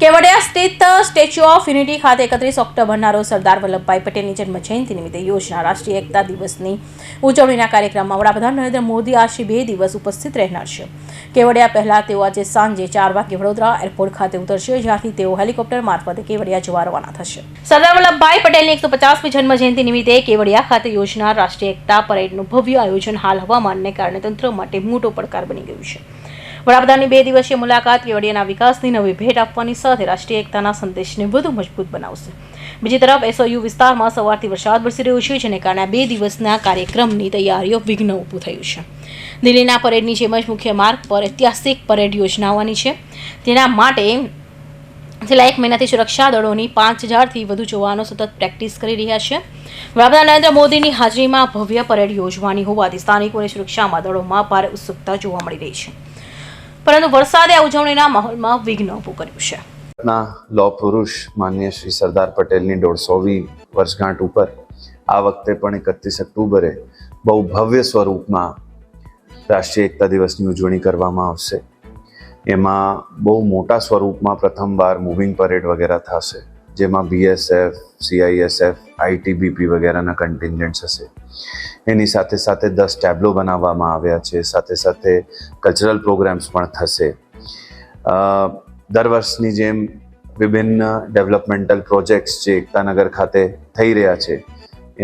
કેવડિયા સ્થિત statue of unity ખાતે એકત્રીસ ઓક્ટોબરના રોજ સરદાર વલ્લભભાઈ પટેલની જન્મ જયંતિ નિમિત્તે યોજના રાષ્ટ્રીય એકતા દિવસની ઉજવણીના કાર્યક્રમમાં વડાપ્રધાન નરેન્દ્ર મોદી આશી બે દિવસ ઉપસ્થિત રહેનાર છે. કેવડિયા પહેલા તેઓ આજે સાંજે ચાર વાગે વડોદરા એરપોર્ટ ખાતે ઉતરશે, જ્યાંથી તેઓ હેલિકોપ્ટર મારફતે કેવડિયા જવા રવાના થશે. સરદાર વલ્લભભાઈ પટેલની એકસો પચાસમી જન્મ જયંતિ નિમિત્તે કેવડિયા ખાતે યોજનાર રાષ્ટ્રીય એકતા પરેડનું ભવ્ય આયોજન હાલ હવામાનને કારણે તંત્ર માટે મોટો પડકાર બની ગયું છે. વડાપ્રધાનની બે દિવસીય મુલાકાત કેવડિયાના વિકાસની નવી ભેટ આપવાની સાથે રાષ્ટ્રીય એકતાના સંદેશને વધુ મજબૂત બનાવશે. બીજી તરફ, એસઓયુ વિસ્તારમાં સવારથી વરસાદ વરસી રહ્યો છે, જેને કારણે બે દિવસના કાર્યક્રમની તૈયારીઓ વિઘ્ન ઊભું થયું છે. દિલ્હીના પરેડની જેમ જ મુખ્ય માર્ગ પર ઐતિહાસિક પરેડ યોજનાવાની છે. તેના માટે છેલ્લા એક મહિનાથી સુરક્ષા દળોની પાંચ હજારથી વધુ જવાનો સતત પ્રેક્ટિસ કરી રહ્યા છે. વડાપ્રધાન નરેન્દ્ર મોદીની હાજરીમાં ભવ્ય પરેડ યોજવાની હોવાથી સ્થાનિકોની સુરક્ષામાં દળોમાં ભારે ઉત્સુકતા જોવા મળી રહી છે. પરંતુ વરસાદે આ ઉજવણીના માહોલમાં વિઘ્ન ઊભું કર્યું છે. લો પુરુષ માન્ય શ્રી સરદાર પટેલની દોઢસોવી વર્ષગાંઠ ઉપર આ વખતે પણ એકત્રીસ ઓક્ટોબરે બહુ ભવ્ય સ્વરૂપમાં રાષ્ટ્રીય એકતા દિવસની ઉજવણી કરવામાં આવશે. એમાં બહુ મોટા સ્વરૂપમાં પ્રથમવાર મૂવિંગ પરેડ વગેરે થશે. જેમાં બીએસએફ સીઆઈએસએફ આઈટીબીપી વગેરેના કન્ટિન્જન્ટ્સ હશે. એની સાથે સાથે દસ ટેબ્લો બનાવવામાં આવ્યા છે. સાથે સાથે કલ્ચરલ પ્રોગ્રામ્સ પણ થશે. દર વર્ષની જેમ વિભિન્ન ડેવલપમેન્ટલ પ્રોજેક્ટ્સ જે એકતાનગર ખાતે થઈ રહ્યા છે,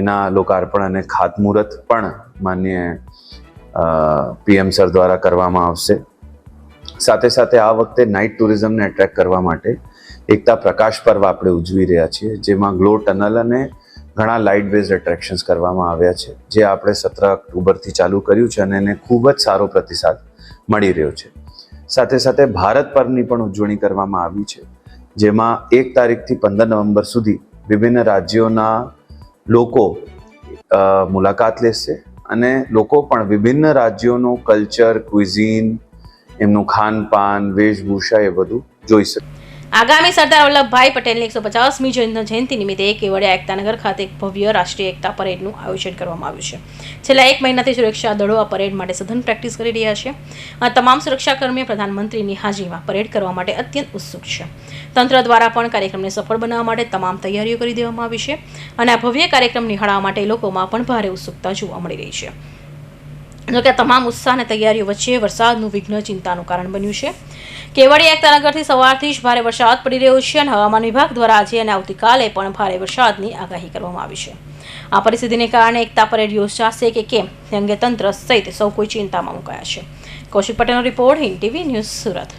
એના લોકાર્પણ અને ખાતમુહૂર્ત પણ માન્ય પીએમ સર દ્વારા કરવામાં આવશે. સાથે સાથે આ વખતે નાઇટ ટુરિઝમને એટ્રેક્ટ કરવા માટે એકતા પ્રકાશ પર્વ આપણે ઉજવી રહ્યા છીએ, જેમાં ગ્લો ટનલ અને ઘણા લાઇટ બેઝ એટ્રેક્શન્સ કરવામાં આવ્યા છે, જે આપણે સત્ર ઓક્ટોબરથી ચાલુ કર્યું છે અને એને ખૂબ જ સારો પ્રતિસાદ મળી રહ્યો છે. સાથે સાથે ભારત પર્વની પણ ઉજવણી કરવામાં આવી છે, જેમાં એક તારીખથી પંદર નવેમ્બર સુધી વિભિન્ન રાજ્યોના લોકો મુલાકાત લેશે અને લોકો પણ વિભિન્ન રાજ્યોનું કલ્ચર ક્વિઝિન એમનું ખાનપાન, વેશભૂષા એ બધું જોઈ શકે. આગામી સરદાર વલ્લભભાઈ પટેલની એકસો પચાસમી જન્મ જયંતિ નિમિત્તે કેવડિયા એકતાનગર ખાતે એક ભવ્ય રાષ્ટ્રીય એકતા પરેડનું આયોજન કરવામાં આવ્યું છે. છેલ્લા એક મહિનાથી સુરક્ષા દળો આ પરેડ માટે સઘન પ્રેક્ટિસ કરી રહ્યા છે. આ તમામ સુરક્ષાકર્મીઓ પ્રધાનમંત્રીની હાજરીમાં પરેડ કરવા માટે અત્યંત ઉત્સુક છે. તંત્ર દ્વારા પણ કાર્યક્રમને સફળ બનાવવા માટે તમામ તૈયારીઓ કરી દેવામાં આવી છે અને આ ભવ્ય કાર્યક્રમ નિહાળવા માટે લોકોમાં પણ ભારે ઉત્સુકતા જોવા મળી રહી છે. જોકે તમામ ઉત્સાહ અને તૈયારીઓ વચ્ચે વરસાદનું વિઘ્ન ચિંતાનું કારણ બન્યું છે. કેવડિયા એકતાનગરથી સવારથી જ ભારે વરસાદ પડી રહ્યો છે અને હવામાન વિભાગ દ્વારા આજે અને આવતીકાલે પણ ભારે વરસાદની આગાહી કરવામાં આવી છે. આ પરિસ્થિતિને કારણે એકતા પરેડ યોજાશે કે કેમ તે અંગે તંત્ર સહિત સૌ કોઈ ચિંતામાં મુકાયા છે. કૌશિક પટેલનો report Hind TV news Surat.